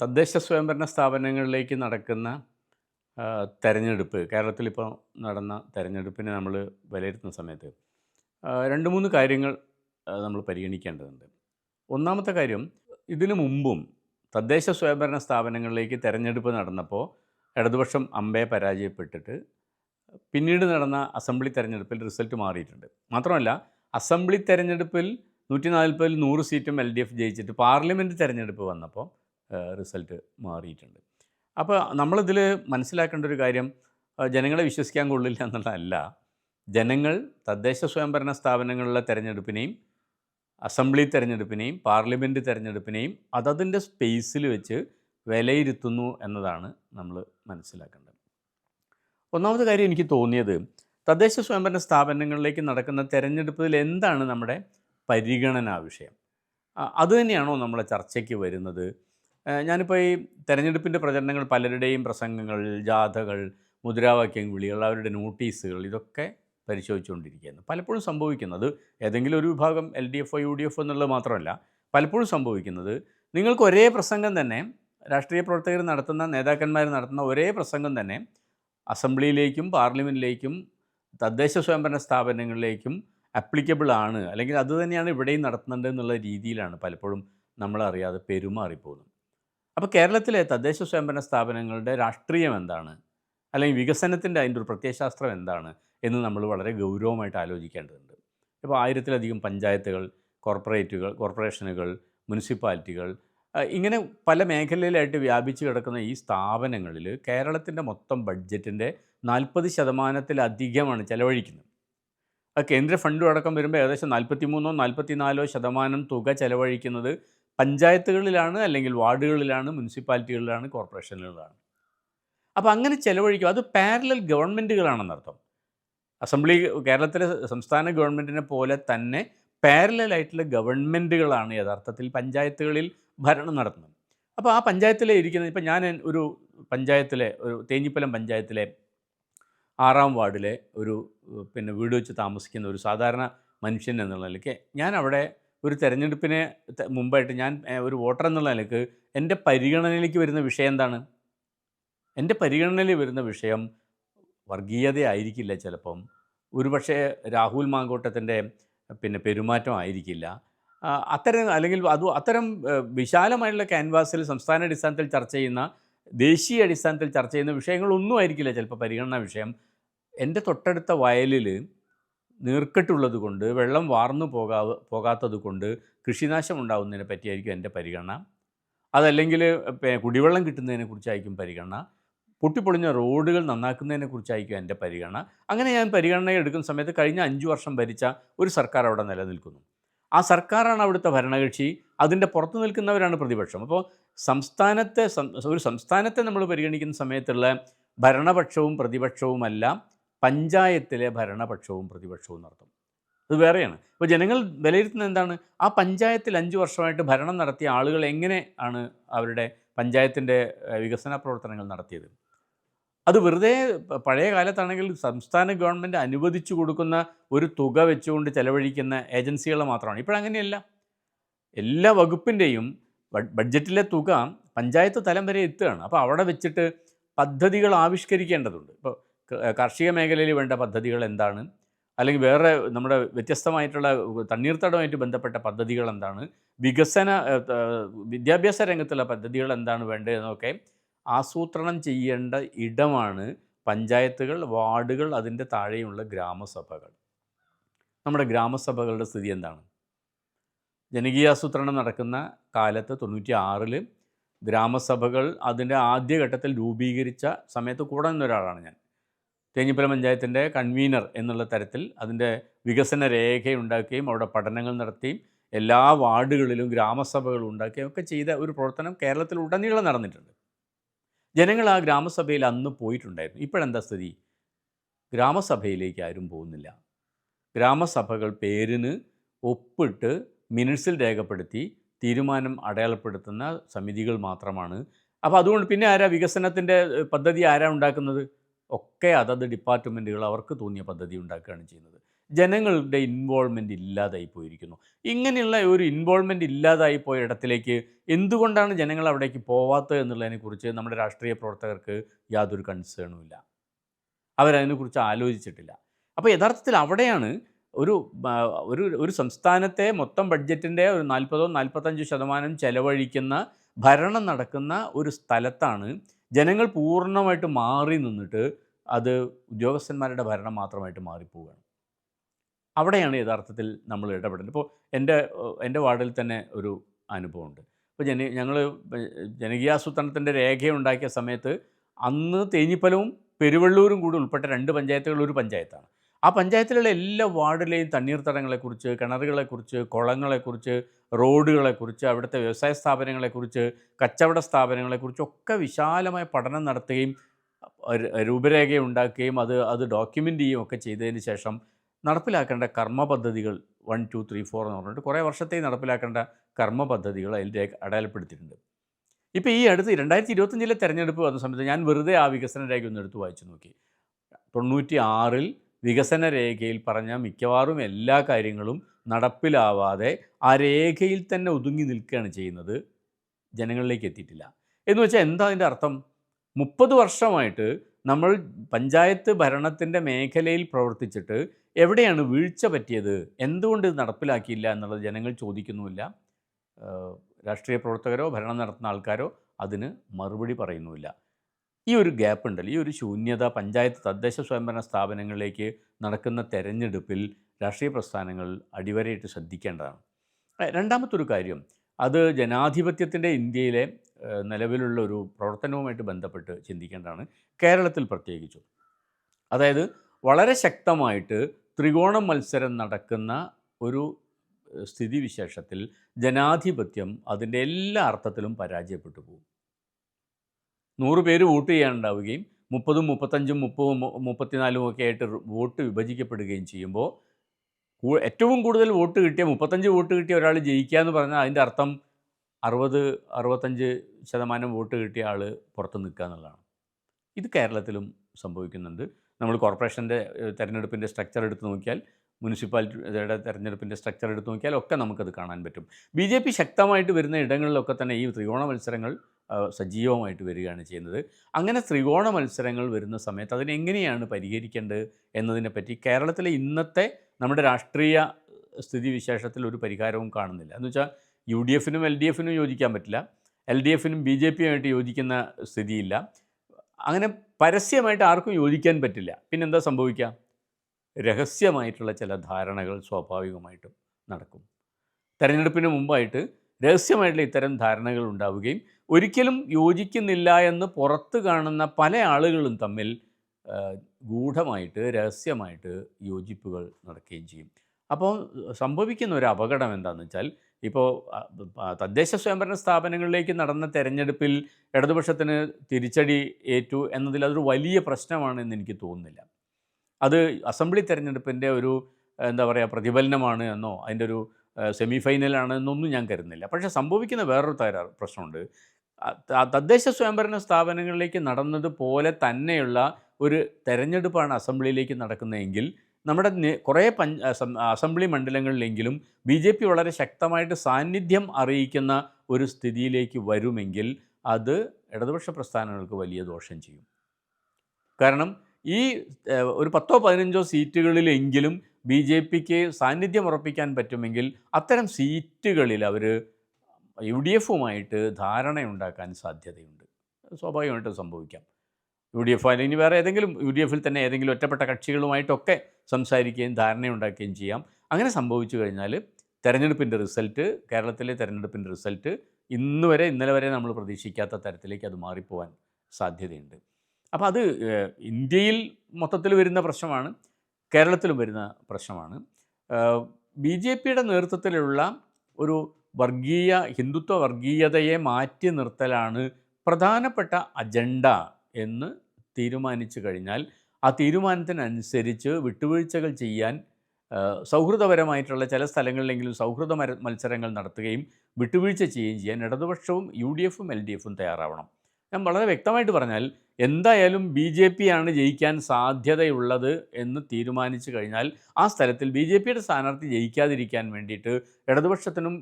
തദ്ദേശ സ്വയംഭരണ സ്ഥാപനങ്ങളിലേക്ക് നടക്കുന്ന തെരഞ്ഞെടുപ്പ് കേരളത്തിലിപ്പോൾ നടന്ന തെരഞ്ഞെടുപ്പിനെ നമ്മൾ വിലയിരുത്തുന്ന സമയത്ത് രണ്ട് മൂന്ന് കാര്യങ്ങൾ നമ്മൾ പരിഗണിക്കേണ്ടതുണ്ട്. ഒന്നാമത്തെ കാര്യം ഇതിനു മുമ്പും തദ്ദേശ സ്വയംഭരണ സ്ഥാപനങ്ങളിലേക്ക് തെരഞ്ഞെടുപ്പ് നടന്നപ്പോൾ ഇടതുപക്ഷം അമ്പയെ പരാജയപ്പെട്ടിട്ട് പിന്നീട് നടന്ന അസംബ്ലി തെരഞ്ഞെടുപ്പിൽ റിസൾട്ട് മാറിയിട്ടുണ്ട്. മാത്രമല്ല അസംബ്ലി തെരഞ്ഞെടുപ്പിൽ നൂറ്റി നാൽപ്പതിൽ നൂറ് സീറ്റും എൽ ഡി എഫ് ജയിച്ചിട്ട് പാർലമെന്റ് തെരഞ്ഞെടുപ്പ് വന്നപ്പോൾ റിസൾട്ട് മാറിയിട്ടുണ്ട്. അപ്പോൾ നമ്മളിതിൽ മനസ്സിലാക്കേണ്ട ഒരു കാര്യം ജനങ്ങളെ വിശ്വസിക്കാൻ കൊള്ളില്ല എന്നുള്ളതല്ല. ജനങ്ങൾ തദ്ദേശ സ്വയംഭരണ സ്ഥാപനങ്ങളിലെ തെരഞ്ഞെടുപ്പിനെയും അസംബ്ലി തെരഞ്ഞെടുപ്പിനെയും പാർലമെന്റ് തെരഞ്ഞെടുപ്പിനെയും അതതിന്റെ സ്പേസിൽ വെച്ച് വിലയിരുത്തുന്നു എന്നതാണ് നമ്മൾ മനസ്സിലാക്കേണ്ടത്. ഒന്നാമത്തെ കാര്യം എനിക്ക് തോന്നിയത് തദ്ദേശ സ്വയംഭരണ സ്ഥാപനങ്ങളിലേക്ക് നടക്കുന്ന തെരഞ്ഞെടുപ്പിൽ എന്താണ് നമ്മുടെ പരിഗണനാ വിഷയം? അതുതന്നെയാണോ നമ്മളെ ചർച്ചയ്ക്ക് വരുന്നത്? ഞാനിപ്പോൾ ഈ തെരഞ്ഞെടുപ്പിന്റെ പ്രചരണങ്ങൾ പലരുടെയും പ്രസംഗങ്ങൾ ജാഥകൾ മുദ്രാവാക്യം വിളികൾ അവരുടെ നോട്ടീസുകൾ ഇതൊക്കെ പരിശോധിച്ചുകൊണ്ടിരിക്കുകയാണ്. പലപ്പോഴും സംഭവിക്കുന്നത് ഏതെങ്കിലും ഒരു വിഭാഗം L D F U D F എന്നുള്ളത് മാത്രമല്ല പലപ്പോഴും സംഭവിക്കുന്നത് നിങ്ങൾക്ക് ഒരേ പ്രസംഗം തന്നെ രാഷ്ട്രീയ പ്രവർത്തകർ നടത്തുന്ന നേതാക്കന്മാർ നടത്തുന്ന ഒരേ പ്രസംഗം തന്നെ അസംബ്ലിയിലേക്കും പാർലമെന്റിലേക്കും തദ്ദേശ സ്വയംഭരണ സ്ഥാപനങ്ങളിലേക്കും അപ്ലിക്കബിൾ ആണ്. അല്ലെങ്കിൽ അതുതന്നെയാണ് ഇവിടെയും നടത്തുന്നുണ്ട് എന്നുള്ള രീതിയിലാണ് പലപ്പോഴും നമ്മളറിയാതെ പെരുമാറിപ്പോകുന്നത്. അപ്പോൾ കേരളത്തിലെ തദ്ദേശ സ്വയംഭരണ സ്ഥാപനങ്ങളുടെ രാഷ്ട്രീയം എന്താണ്? അല്ലെങ്കിൽ വികസനത്തിന്റെ അതിന്റെ ഒരു പ്രത്യയശാസ്ത്രം എന്താണ്? എന്ന് നമ്മൾ വളരെ ഗൗരവമായിട്ട് ആലോചിക്കേണ്ടതുണ്ട്. ഇപ്പോൾ ആയിരത്തിലധികം പഞ്ചായത്തുകൾ കോർപ്പറേറ്റുകൾ കോർപ്പറേഷനുകൾ മുനിസിപ്പാലിറ്റികൾ ഇങ്ങനെ പല മേഖലയിലായിട്ട് വ്യാപിച്ചു കിടക്കുന്ന ഈ സ്ഥാപനങ്ങളിൽ കേരളത്തിന്റെ മൊത്തം ബഡ്ജറ്റിന്റെ നാൽപ്പത് ശതമാനത്തിലധികമാണ് ചെലവഴിക്കുന്നത്. കേന്ദ്ര ഫണ്ടും അടക്കം വരുമ്പോൾ ഏകദേശം നാൽപ്പത്തി മൂന്നോ നാൽപ്പത്തി നാലോ ശതമാനം തുക ചെലവഴിക്കുന്നത് പഞ്ചായത്തുകളിലാണ് അല്ലെങ്കിൽ വാർഡുകളിലാണ് മുനിസിപ്പാലിറ്റികളിലാണ് കോർപ്പറേഷനുകളിലാണ്. അപ്പോൾ അങ്ങനെ ചെലവഴിക്കും. അത് പാരലൽ ഗവൺമെന്റുകളാണെന്നർത്ഥം അസംബ്ലി കേരളത്തിലെ സംസ്ഥാന ഗവൺമെന്റിനെ പോലെ തന്നെ പാരലൽ ആയിട്ടുള്ള ഗവൺമെന്റുകളാണ് യഥാർത്ഥത്തിൽ പഞ്ചായത്തുകളിൽ ഭരണം നടത്തുന്നത്. അപ്പോൾ ആ പഞ്ചായത്തിലെ ഇരിക്കുന്ന ഇപ്പം ഞാൻ ഒരു പഞ്ചായത്തിലെ ഒരു തേഞ്ഞിപ്പലം പഞ്ചായത്തിലെ ആറാം വാർഡിലെ ഒരു പിന്നെ വീട് വെച്ച് താമസിക്കുന്ന ഒരു സാധാരണ മനുഷ്യൻ എന്നുള്ള നിലയ്ക്ക് ഞാൻ അവിടെ ഒരു തെരഞ്ഞെടുപ്പിന് മുമ്പായിട്ട് ഞാൻ ഒരു വോട്ടർ എന്നുള്ള നിലയ്ക്ക് എന്റെ പരിഗണനയിലേക്ക് വരുന്ന വിഷയം എന്താണ്? എന്റെ പരിഗണനയിൽ വരുന്ന വിഷയം വർഗീയതയായിരിക്കില്ല ചിലപ്പം. ഒരുപക്ഷെ രാഹുൽ മാങ്കോട്ടത്തിന്റെ പിന്നെ പെരുമാറ്റം ആയിരിക്കില്ല. അത്തരം അല്ലെങ്കിൽ അത് അത്തരം വിശാലമായിട്ടുള്ള ക്യാൻവാസിൽ സംസ്ഥാന അടിസ്ഥാനത്തിൽ ചർച്ച ചെയ്യുന്ന ദേശീയ അടിസ്ഥാനത്തിൽ ചർച്ച ചെയ്യുന്ന വിഷയങ്ങളൊന്നും ആയിരിക്കില്ല ചിലപ്പോൾ പരിഗണനാ വിഷയം. എന്റെ തൊട്ടടുത്ത വയലിൽ നീർക്കെട്ടുള്ളത് കൊണ്ട് വെള്ളം വാർന്നു പോകാ പോകാത്തത് കൊണ്ട് കൃഷിനാശം ഉണ്ടാകുന്നതിനെ പറ്റിയായിരിക്കും എന്റെ പരിഗണന. അതല്ലെങ്കിൽ കുടിവെള്ളം കിട്ടുന്നതിനെ കുറിച്ചായിരിക്കും പരിഗണന. പൊട്ടിപ്പൊളിഞ്ഞ റോഡുകൾ നന്നാക്കുന്നതിനെ കുറിച്ചായിരിക്കും എന്റെ പരിഗണന. അങ്ങനെ ഞാൻ പരിഗണന എടുക്കുന്ന സമയത്ത് കഴിഞ്ഞ അഞ്ച് വർഷം ഭരിച്ച ഒരു സർക്കാർ അവിടെ നിലനിൽക്കുന്നു. ആ സർക്കാരാണ് അവിടുത്തെ ഭരണകക്ഷി. അതിന്റെ പുറത്ത് നിൽക്കുന്നവരാണ് പ്രതിപക്ഷം. അപ്പോൾ സംസ്ഥാനത്തെ ഒരു സംസ്ഥാനത്തെ നമ്മൾ പരിഗണിക്കുന്ന സമയത്തുള്ള ഭരണപക്ഷവും പ്രതിപക്ഷവുമല്ല പഞ്ചായത്തിലെ ഭരണപക്ഷവും പ്രതിപക്ഷവും നടത്തും. അത് വേറെയാണ്. ഇപ്പോൾ ജനങ്ങൾ വിലയിരുത്തുന്നത് എന്താണ്? ആ പഞ്ചായത്തിൽ അഞ്ച് വർഷമായിട്ട് ഭരണം നടത്തിയ ആളുകൾ എങ്ങനെ ആണ് അവരുടെ പഞ്ചായത്തിന്റെ വികസന പ്രവർത്തനങ്ങൾ നടത്തിയത്? അത് വെറുതെ പഴയ കാലത്താണെങ്കിൽ സംസ്ഥാന ഗവൺമെന്റ് അനുവദിച്ചു കൊടുക്കുന്ന ഒരു തുക വെച്ചുകൊണ്ട് ചെലവഴിക്കുന്ന ഏജൻസികൾ മാത്രമാണ്. ഇപ്പോഴങ്ങനെയല്ല എല്ലാ വകുപ്പിന്റെയും ബഡ്ജറ്റിലെ തുക പഞ്ചായത്ത് തലം വരെ എത്തുകയാണ്. അപ്പോൾ അവിടെ വെച്ചിട്ട് പദ്ധതികൾ ആവിഷ്കരിക്കേണ്ടതുണ്ട്. ഇപ്പോൾ കാർഷിക മേഖലയിൽ വേണ്ട പദ്ധതികൾ എന്താണ്? അല്ലെങ്കിൽ വേറെ നമ്മുടെ വ്യത്യസ്തമായിട്ടുള്ള തണ്ണീർത്തടവുമായിട്ട് ബന്ധപ്പെട്ട പദ്ധതികൾ എന്താണ്? വികസന വിദ്യാഭ്യാസ രംഗത്തുള്ള പദ്ധതികൾ എന്താണ് വേണ്ടതെന്നൊക്കെ ആസൂത്രണം ചെയ്യേണ്ട ഇടമാണ് പഞ്ചായത്തുകൾ വാർഡുകൾ അതിന്റെ താഴെയുള്ള ഗ്രാമസഭകൾ. നമ്മുടെ ഗ്രാമസഭകളുടെ സ്ഥിതി എന്താണ്? ജനകീയാസൂത്രണം നടക്കുന്ന കാലത്ത് തൊണ്ണൂറ്റി ആറിൽ ഗ്രാമസഭകൾ അതിന്റെ ആദ്യഘട്ടത്തിൽ രൂപീകരിച്ച സമയത്ത് കൂടെ നിന്ന ഒരാളാണ് ഞാൻ. തേഞ്ഞിപ്പലം പഞ്ചായത്തിന്റെ കൺവീനർ എന്നുള്ള തരത്തിൽ അതിന്റെ വികസന രേഖയുണ്ടാക്കുകയും അവിടെ പഠനങ്ങൾ നടത്തിയും എല്ലാ വാർഡുകളിലും ഗ്രാമസഭകൾ ഉണ്ടാക്കുകയും ഒക്കെ ചെയ്ത ഒരു പ്രവർത്തനം കേരളത്തിൽ ഉടനീളം നടന്നിട്ടുണ്ട്. ജനങ്ങൾ ആ ഗ്രാമസഭയിൽ അന്ന് പോയിട്ടുണ്ടായിരുന്നു. ഇപ്പോഴെന്താ സ്ഥിതി? ഗ്രാമസഭയിലേക്ക് ആരും പോകുന്നില്ല. ഗ്രാമസഭകൾ പേരിന് ഒപ്പിട്ട് മിനിറ്റ്സിൽ രേഖപ്പെടുത്തി തീരുമാനം അടയാളപ്പെടുത്തുന്ന സമിതികൾ മാത്രമാണ്. അപ്പോൾ അതുകൊണ്ട് പിന്നെ ആരാ വികസനത്തിന്റെ പദ്ധതി ആരാ ഉണ്ടാക്കുന്നത്? ഒക്കെ അതത് ഡിപ്പാർട്ട്മെന്റുകൾ അവർക്ക് തോന്നിയ പദ്ധതി ഉണ്ടാക്കുകയാണ് ചെയ്യുന്നത്. ജനങ്ങളുടെ ഇൻവോൾവ്മെന്റ് ഇല്ലാതായി പോയിരിക്കുന്നു. ഇങ്ങനെയുള്ള ഒരു ഇൻവോൾവ്മെന്റ് ഇല്ലാതായി പോയ ഇടത്തിലേക്ക് എന്തുകൊണ്ടാണ് ജനങ്ങൾ അവിടേക്ക് പോവാത്തത് എന്നുള്ളതിനെക്കുറിച്ച് നമ്മുടെ രാഷ്ട്രീയ പ്രവർത്തകർക്ക് യാതൊരു കൺസേണും ഇല്ല. അവരതിനെക്കുറിച്ച് ആലോചിച്ചിട്ടില്ല. അപ്പോൾ യഥാർത്ഥത്തിൽ അവിടെയാണ് ഒരു ഒരു ഒരു സംസ്ഥാനത്തെ മൊത്തം ബഡ്ജറ്റിന്റെ ഒരു നാൽപ്പതോ നാൽപ്പത്തഞ്ചോ ശതമാനം ചെലവഴിക്കുന്ന ഭരണം നടക്കുന്ന ഒരു സ്ഥലത്താണ് ജനങ്ങൾ പൂർണമായിട്ട് മാറി നിന്നിട്ട് അത് ഉദ്യോഗസ്ഥന്മാരുടെ ഭരണം മാത്രമായിട്ട് മാറിപ്പോവുകയാണ്. അവിടെയാണ് യഥാർത്ഥത്തിൽ നമ്മൾ ഇടപെടേണ്ടത്. ഇപ്പോൾ എന്റെ എന്റെ വാർഡിൽ തന്നെ ഒരു അനുഭവമുണ്ട്. ഇപ്പോൾ ജന ഞങ്ങൾ ജനകീയാസൂത്രണത്തിന്റെ രേഖയുണ്ടാക്കിയ സമയത്ത് അന്ന് തേഞ്ഞിപ്പലവും പെരുവള്ളൂരും കൂടി ഉൾപ്പെട്ട രണ്ട് പഞ്ചായത്തുകൾ ഒരു പഞ്ചായത്താണ്. ആ പഞ്ചായത്തിലുള്ള എല്ലാ വാർഡിലെയും തണ്ണീർത്തടങ്ങളെക്കുറിച്ച് കിണറുകളെക്കുറിച്ച് കുളങ്ങളെക്കുറിച്ച് റോഡുകളെക്കുറിച്ച് അവിടുത്തെ വ്യവസായ സ്ഥാപനങ്ങളെക്കുറിച്ച് കച്ചവട സ്ഥാപനങ്ങളെക്കുറിച്ചൊക്കെ വിശാലമായ പഠനം നടത്തുകയും ഒരു- രൂപരേഖ ഉണ്ടാക്കുകയും അത് അത് ഡോക്യുമെന്റ് ചെയ്യുകയും ഒക്കെ ചെയ്തതിന് ശേഷം നടപ്പിലാക്കേണ്ട കർമ്മ പദ്ധതികൾ വൺ ടു ത്രീ ഫോർ എന്ന് പറഞ്ഞിട്ട് കുറേ വർഷത്തേക്ക് നടപ്പിലാക്കേണ്ട കർമ്മ പദ്ധതികൾ അതിൽ അടയാളപ്പെടുത്തിയിട്ടുണ്ട്. ഇപ്പോൾ ഈ അടുത്ത് രണ്ടായിരത്തി ഇരുപത്തഞ്ചിലെ തെരഞ്ഞെടുപ്പ് വന്ന സമയത്ത് ഞാൻ വെറുതെ ആ വികസന രേഖ ഒന്ന് എടുത്ത് വായിച്ചു നോക്കി. തൊണ്ണൂറ്റി ആറിൽ വികസന രേഖയിൽ പറഞ്ഞ മിക്കവാറും എല്ലാ കാര്യങ്ങളും നടപ്പിലാവാതെ ആ രേഖയിൽ തന്നെ ഒതുങ്ങി നിൽക്കുകയാണ് ചെയ്യുന്നത്. ജനങ്ങളിലേക്ക് എത്തിയിട്ടില്ല. എന്ന് വെച്ചാൽ എന്താ അതിന്റെ അർത്ഥം? മുപ്പത് വർഷമായിട്ട് നമ്മൾ പഞ്ചായത്ത് ഭരണത്തിന്റെ മേഖലയിൽ പ്രവർത്തിച്ചിട്ട് എവിടെയാണ് വീഴ്ച പറ്റിയത്? എന്തുകൊണ്ട് ഇത് നടപ്പിലാക്കിയില്ല എന്നുള്ളത് ജനങ്ങൾ ചോദിക്കുന്നുമില്ല. രാഷ്ട്രീയ പ്രവർത്തകരോ ഭരണം നടത്തുന്ന ആൾക്കാരോ അതിന് മറുപടി പറയുന്നുമില്ല. ഈ ഒരു ഗ്യാപ്പ് ഉണ്ടല്ലോ. ഈ ഒരു ശൂന്യത പഞ്ചായത്ത് തദ്ദേശ സ്വയംഭരണ സ്ഥാപനങ്ങളിലേക്ക് നടക്കുന്ന തെരഞ്ഞെടുപ്പിൽ രാഷ്ട്രീയ പ്രസ്ഥാനങ്ങൾ അടിവരയിട്ട് ശ്രദ്ധിക്കേണ്ടതാണ്. രണ്ടാമത്തെ രണ്ടാമത്തൊരു കാര്യം അത് ജനാധിപത്യത്തിന്റെ ഇന്ത്യയിലെ നിലവിലുള്ള ഒരു പ്രവർത്തനവുമായിട്ട് ബന്ധപ്പെട്ട് ചിന്തിക്കേണ്ടതാണ്. കേരളത്തിൽ പ്രത്യേകിച്ചും. അതായത് വളരെ ശക്തമായിട്ട് ത്രികോണ മത്സരം നടക്കുന്ന ഒരു സ്ഥിതിവിശേഷത്തിൽ ജനാധിപത്യം അതിന്റെ എല്ലാ അർത്ഥത്തിലും പരാജയപ്പെട്ടു പോകും. നൂറ് പേര് വോട്ട് ചെയ്യാനുണ്ടാവുകയും മുപ്പതും മുപ്പത്തഞ്ചും മുപ്പതും മുപ്പത്തിനാലും ഒക്കെ ആയിട്ട് വോട്ട് വിഭജിക്കപ്പെടുകയും ചെയ്യുമ്പോൾ ഏറ്റവും കൂടുതൽ വോട്ട് കിട്ടിയ മുപ്പത്തഞ്ച് വോട്ട് കിട്ടിയ ഒരാൾ ജയിക്കുക എന്ന് പറഞ്ഞാൽ അതിന്റെ അർത്ഥം അറുപത് അറുപത്തഞ്ച് ശതമാനം വോട്ട് കിട്ടിയ ആൾ പുറത്ത് നിൽക്കുക എന്നുള്ളതാണ്. ഇത് കേരളത്തിലും സംഭവിക്കുന്നുണ്ട്. നമ്മൾ കോർപ്പറേഷന്റെ തെരഞ്ഞെടുപ്പിന്റെ സ്ട്രക്ചർ എടുത്ത് നോക്കിയാൽ മുനിസിപ്പാലിറ്റിയുടെ തെരഞ്ഞെടുപ്പിന്റെ സ്ട്രക്ചർ എടുത്ത് നോക്കിയാൽ ഒക്കെ നമുക്കത് കാണാൻ പറ്റും. ബി ജെ പി ശക്തമായിട്ട് വരുന്ന ഇടങ്ങളിലൊക്കെ തന്നെ ഈ ത്രികോണ മത്സരങ്ങൾ സജീവമായിട്ട് വരികയാണ് ചെയ്യുന്നത്. അങ്ങനെ ത്രികോണ മത്സരങ്ങൾ വരുന്ന സമയത്ത് അതിനെങ്ങനെയാണ് പരിഹരിക്കേണ്ടത് എന്നതിനെപ്പറ്റി കേരളത്തിലെ ഇന്നത്തെ നമ്മുടെ രാഷ്ട്രീയ സ്ഥിതിവിശേഷത്തിൽ ഒരു പരിഹാരവും കാണുന്നില്ല. എന്ന് വെച്ചാൽ യു ഡി എഫിനും എൽ ഡി എഫിനും യോജിക്കാൻ പറ്റില്ല. എൽ ഡി എഫിനും ബി ജെ പിയുമായിട്ട് യോജിക്കുന്ന സ്ഥിതിയില്ല. അങ്ങനെ പരസ്യമായിട്ട് ആർക്കും യോജിക്കാൻ പറ്റില്ല. പിന്നെന്താ സംഭവിക്കുക? രഹസ്യമായിട്ടുള്ള ചില ധാരണകൾ സ്വാഭാവികമായിട്ടും നടക്കും. തെരഞ്ഞെടുപ്പിന് മുമ്പായിട്ട് രഹസ്യമായിട്ടുള്ള ഇത്തരം ധാരണകൾ ഉണ്ടാവുകയും ഒരിക്കലും യോജിക്കുന്നില്ല എന്ന് പുറത്ത് കാണുന്ന പല ആളുകളും തമ്മിൽ ഗൂഢമായിട്ട് രഹസ്യമായിട്ട് യോജിപ്പുകൾ നടക്കുകയും ചെയ്യും. അപ്പോൾ സംഭവിക്കുന്ന ഒരു അപകടം എന്താണെന്ന് വെച്ചാൽ ഇപ്പോൾ തദ്ദേശ സ്വയംഭരണ സ്ഥാപനങ്ങളിലേക്ക് നടന്ന തെരഞ്ഞെടുപ്പിൽ ഇടതുപക്ഷത്തിന് തിരിച്ചടി ഏറ്റു എന്നതിൽ അതൊരു വലിയ പ്രശ്നമാണെന്ന് എനിക്ക് തോന്നുന്നില്ല. അത് അസംബ്ലി തെരഞ്ഞെടുപ്പിന്റെ ഒരു എന്താ പറയുക പ്രതിഫലനമാണ് എന്നോ അതിന്റെ ഒരു സെമി ഫൈനലാണ് എന്നൊന്നും ഞാൻ കരുതുന്നില്ല. പക്ഷേ സംഭവിക്കുന്ന വേറൊരു തകരാറ് പ്രശ്നമുണ്ട്. തദ്ദേശ സ്വയംഭരണ സ്ഥാപനങ്ങളിലേക്ക് നടന്നതുപോലെ തന്നെയുള്ള ഒരു തെരഞ്ഞെടുപ്പാണ് അസംബ്ലിയിലേക്ക് നടക്കുന്നതെങ്കിൽ നമ്മുടെ കുറേ പഞ്ച അസംബ്ലി മണ്ഡലങ്ങളിലെങ്കിലും ബി ജെ പി വളരെ ശക്തമായിട്ട് സാന്നിധ്യം അറിയിക്കുന്ന ഒരു സ്ഥിതിയിലേക്ക് വരുമെങ്കിൽ അത് ഇടതുപക്ഷ പ്രസ്ഥാനങ്ങൾക്ക് വലിയ ദോഷം ചെയ്യും. കാരണം ഈ ഒരു പത്തോ പതിനഞ്ചോ സീറ്റുകളിലെങ്കിലും ബി ജെ പിക്ക് സാന്നിധ്യം ഉറപ്പിക്കാൻ പറ്റുമെങ്കിൽ അത്തരം സീറ്റുകളിൽ അവർ യു ഡി എഫുമായിട്ട് ധാരണയുണ്ടാക്കാൻ സാധ്യതയുണ്ട്. സ്വാഭാവികമായിട്ടും സംഭവിക്കാം. യു ഡി എഫ് അല്ലെങ്കിൽ വേറെ ഏതെങ്കിലും യു ഡി എഫിൽ തന്നെ ഏതെങ്കിലും ഒറ്റപ്പെട്ട കക്ഷികളുമായിട്ടൊക്കെ സംസാരിക്കുകയും ധാരണയുണ്ടാക്കുകയും ചെയ്യാം. അങ്ങനെ സംഭവിച്ചു കഴിഞ്ഞാൽ തെരഞ്ഞെടുപ്പിന്റെ റിസൾട്ട് കേരളത്തിലെ തെരഞ്ഞെടുപ്പിന്റെ റിസൾട്ട് ഇന്നുവരെ ഇന്നലെ വരെ നമ്മൾ പ്രതീക്ഷിക്കാത്ത തരത്തിലേക്ക് അത് മാറിപ്പോവാൻ സാധ്യതയുണ്ട്. അപ്പോൾ അത് ഇന്ത്യയിൽ മൊത്തത്തിൽ വരുന്ന പ്രശ്നമാണ് കേരളത്തിലും വരുന്ന പ്രശ്നമാണ്. ബി ജെ പിയുടെ നേതൃത്വത്തിലുള്ള ഒരു വർഗീയ ഹിന്ദുത്വ വർഗീയതയെ മാറ്റി നിർത്തലാണ് പ്രധാനപ്പെട്ട അജണ്ട എന്ന് തീരുമാനിച്ചു കഴിഞ്ഞാൽ ആ തീരുമാനത്തിനനുസരിച്ച് വിട്ടുവീഴ്ചകൾ ചെയ്യാൻ സൗഹൃദപരമായിട്ടുള്ള ചില സ്ഥലങ്ങളിലെങ്കിലും സൗഹൃദ മത്സരങ്ങൾ നടത്തുകയും വിട്ടുവീഴ്ച ചെയ്യുകയും ചെയ്യാൻ ഇടതുപക്ഷവും യു ഡി എഫും എൽ ഡി എഫും തയ്യാറാവണം. ഞാൻ വളരെ വ്യക്തമായിട്ട് പറഞ്ഞാൽ എന്തായാലും ബി ജെ പി ആണ് ജയിക്കാൻ സാധ്യതയുള്ളത് എന്ന് തീരുമാനിച്ചു കഴിഞ്ഞാൽ ആ സ്ഥലത്തിൽ ബി ജെ പിയുടെ സ്ഥാനാർത്ഥി ജയിക്കാതിരിക്കാൻ വേണ്ടിയിട്ട് ഇടതുപക്ഷത്തിനും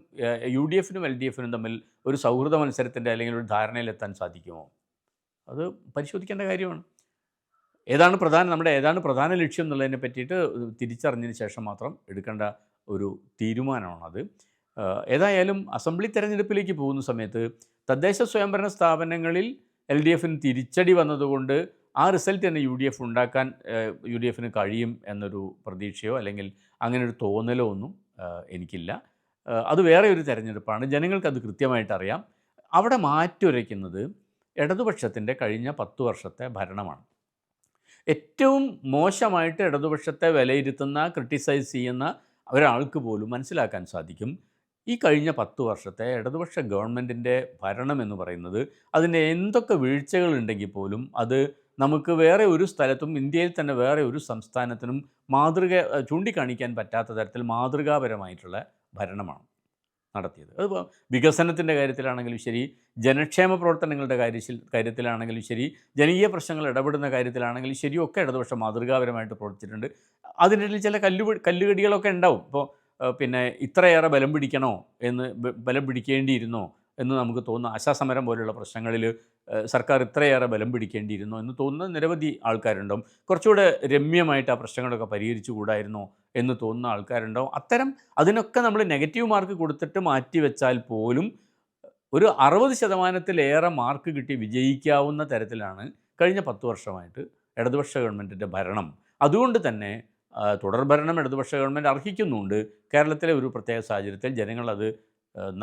യു ഡി എഫിനും എൽ ഡി എഫിനും തമ്മിൽ ഒരു സൗഹൃദ മത്സരത്തിന്റെ അല്ലെങ്കിൽ ഒരു ധാരണയിലെത്താൻ സാധിക്കുമോ? അത് പരിശോധിക്കേണ്ട കാര്യമാണ്. ഏതാണ് പ്രധാന നമ്മുടെ ഏതാണ് പ്രധാന ലക്ഷ്യം എന്നുള്ളതിനെ പറ്റിയിട്ട് തിരിച്ചറിഞ്ഞതിന് ശേഷം മാത്രം എടുക്കേണ്ട ഒരു തീരുമാനമാണത്. ഏതായാലും അസംബ്ലി തെരഞ്ഞെടുപ്പിലേക്ക് പോകുന്ന സമയത്ത് തദ്ദേശ സ്വയംഭരണ സ്ഥാപനങ്ങളിൽ എൽ ഡി എഫിന് തിരിച്ചടി വന്നതുകൊണ്ട് ആ റിസൾട്ട് തന്നെ യു ഡി എഫ് ഉണ്ടാക്കാൻ യു ഡി എഫിന് കഴിയും എന്നൊരു പ്രതീക്ഷയോ അല്ലെങ്കിൽ അങ്ങനെ ഒരു തോന്നലോ ഒന്നും എനിക്കില്ല. അത് വേറെ ഒരു തെരഞ്ഞെടുപ്പാണ്. ജനങ്ങൾക്ക് അത് കൃത്യമായിട്ട് അറിയാം. അവിടെ മാറ്റുരയ്ക്കുന്നത് ഇടതുപക്ഷത്തിന്റെ കഴിഞ്ഞ പത്തു വർഷത്തെ ഭരണമാണ്. ഏറ്റവും മോശമായിട്ട് ഇടതുപക്ഷത്തെ വിലയിരുത്തുന്ന ക്രിട്ടിസൈസ് ചെയ്യുന്ന ഒരാൾക്ക് പോലും മനസ്സിലാക്കാൻ സാധിക്കും. ഈ കഴിഞ്ഞ പത്ത് വർഷത്തെ ഇടതുപക്ഷ ഗവൺമെന്റിന്റെ ഭരണം എന്ന് പറയുന്നത് അതിന്റെ എന്തൊക്കെ വീഴ്ചകളുണ്ടെങ്കിൽ പോലും അത് നമുക്ക് വേറെ ഒരു സ്ഥലത്തും ഇന്ത്യയിൽ തന്നെ വേറെ ഒരു സംസ്ഥാനത്തിനും മാതൃക ചൂണ്ടിക്കാണിക്കാൻ പറ്റാത്ത തരത്തിൽ മാതൃകാപരമായിട്ടുള്ള ഭരണമാണ് നടത്തിയത്. അത് വികസനത്തിന്റെ കാര്യത്തിലാണെങ്കിലും ശരി ജനക്ഷേമ പ്രവർത്തനങ്ങളുടെ കാര്യത്തിൽ കാര്യത്തിലാണെങ്കിലും ശരി ജനകീയ പ്രശ്നങ്ങൾ ഇടപെടുന്ന കാര്യത്തിലാണെങ്കിലും ശരി ഒക്കെ ഇടതുപക്ഷം മാതൃകാപരമായിട്ട് പ്രവർത്തിച്ചിട്ടുണ്ട്. അതിനിടയിൽ ചില കല്ലു കല്ലുകടികളൊക്കെ ഉണ്ടാവും. ഇപ്പോൾ പിന്നെ ഇത്രയേറെ ബലം പിടിക്കണോ എന്ന് ബലം പിടിക്കേണ്ടിയിരുന്നോ എന്ന് നമുക്ക് തോന്നുന്ന ആശാസമരം പോലുള്ള പ്രശ്നങ്ങളിൽ സർക്കാർ ഇത്രയേറെ ബലം പിടിക്കേണ്ടിയിരുന്നോ എന്ന് തോന്നുന്ന നിരവധി ആൾക്കാരുണ്ടാവും. കുറച്ചുകൂടെ രമ്യമായിട്ട് ആ പ്രശ്നങ്ങളൊക്കെ പരിഹരിച്ചു കൂടായിരുന്നോ എന്ന് തോന്നുന്ന ആൾക്കാരുണ്ടാവും. അത്തരം അതിനൊക്കെ നമ്മൾ നെഗറ്റീവ് മാർക്ക് കൊടുത്തിട്ട് മാറ്റി വെച്ചാൽ പോലും ഒരു അറുപത് ശതമാനത്തിലേറെ മാർക്ക് കിട്ടി വിജയിക്കാവുന്ന തരത്തിലാണ് കഴിഞ്ഞ പത്ത് വർഷമായിട്ട് ഇടതുപക്ഷ ഗവൺമെന്റിന്റെ ഭരണം. അതുകൊണ്ട് തന്നെ തുടർഭരണം ഇടതുപക്ഷ ഗവൺമെന്റ് അർഹിക്കുന്നുണ്ട്. കേരളത്തിലെ ഒരു പ്രത്യേക സാഹചര്യത്തിൽ ജനങ്ങളത്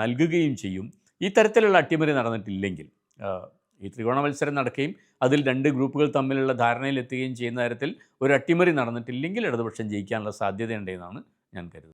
നൽകുകയും ചെയ്യും. ഈ തരത്തിലുള്ള അട്ടിമറി നടന്നിട്ടില്ലെങ്കിൽ ഈ ത്രികോണ മത്സരം നടക്കുകയും അതിൽ രണ്ട് ഗ്രൂപ്പുകൾ തമ്മിലുള്ള ധാരണയിലെത്തുകയും ചെയ്യുന്ന തരത്തിൽ ഒരു അട്ടിമറി നടന്നിട്ടില്ലെങ്കിൽ ഇടതുപക്ഷം ജയിക്കാനുള്ള സാധ്യതയുണ്ടെന്നാണ് ഞാൻ കരുതുന്നത്.